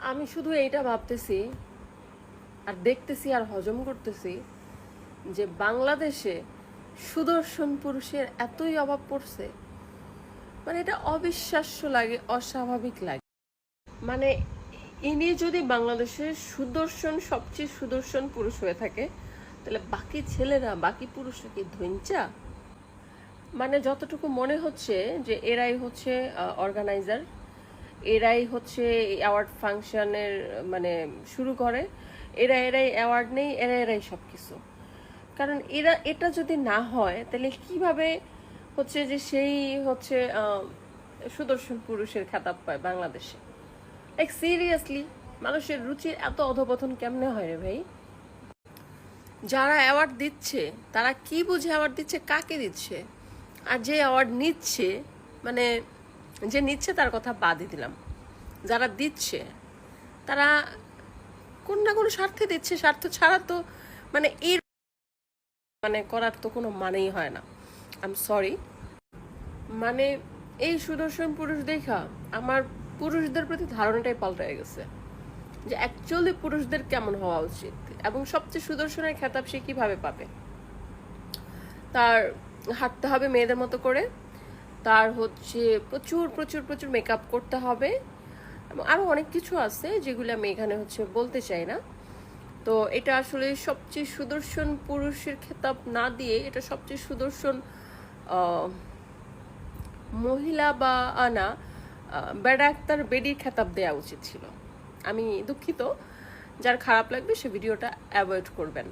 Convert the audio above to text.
আমি শুধু এইটা ভাবতেছি আর দেখতেছি আর হজম করতেছি যে বাংলাদেশে সুদর্শন পুরুষের এতই অভাব পড়ছে। মানে এটা অবিশ্বাস্য লাগে, অস্বাভাবিক লাগে। মানে ইনি যদি বাংলাদেশের সুদর্শন, সবচেয়ে সুদর্শন পুরুষ হয়ে থাকে, তাহলে বাকি ছেলেরা, বাকি পুরুষরা কি ধৈঞ্চা মানে যতটুকু মনে হচ্ছে যে এরাই হচ্ছে অর্গানাইজার এরাই হচ্ছে অ্যাওয়ার্ড ফাংশনের মানে শুরু করে। এরা, এরাই অ্যাওয়ার্ড নেই, এরা, এরাই সব কিছু কারণ এরা, এটা যদি না হয়, তাহলে কীভাবে হচ্ছে যে সেই হচ্ছে সুদর্শন পুরুষের খেতাব পায় বাংলাদেশে? লাইক সিরিয়াসলি মানুষের রুচির এত অধপতন কেমনে হয় রে ভাই? যারা অ্যাওয়ার্ড দিচ্ছে, তারা কি বুঝে অ্যাওয়ার্ড দিচ্ছে, কাকে দিচ্ছে? আর যে অ্যাওয়ার্ড নিচ্ছে মানে যে নিচ্ছে তার কথা বাদই দিলাম। যারা দিচ্ছে, তারা কোন না কোনো স্বার্থে দিচ্ছে, স্বার্থ ছাড়া তো মানে এই মানে করার তো কোনো মানেই হয় না। আম সরি মানে এই সুদর্শন পুরুষ দেখা আমার পুরুষদের প্রতি ধারণাটাই পাল্টে গেছে। যে অ্যাকচুয়ালি পুরুষদের কেমন হওয়া উচিত এবং সবচেয়ে সুদর্শনের খেতাব সে কীভাবে পাবে? তার হাঁটতে হবে মেয়েদের মতো করে তার হচ্ছে প্রচুর প্রচুর প্রচুর মেকআপ করতে হবে। এবং আরও অনেক কিছু আছে যেগুলো আমি এখানে হচ্ছে বলতে চাই না। তো এটা আসলে সবচেয়ে সুদর্শন পুরুষের খেতাব না দিয়ে এটা সবচেয়ে সুদর্শন মহিলা বা আনা বেডা আক্তার বেডির খেতাব দেওয়া উচিত ছিল। আমি দুঃখিত। যার খারাপ লাগবে সে ভিডিওটা অ্যাভয়েড করবেন।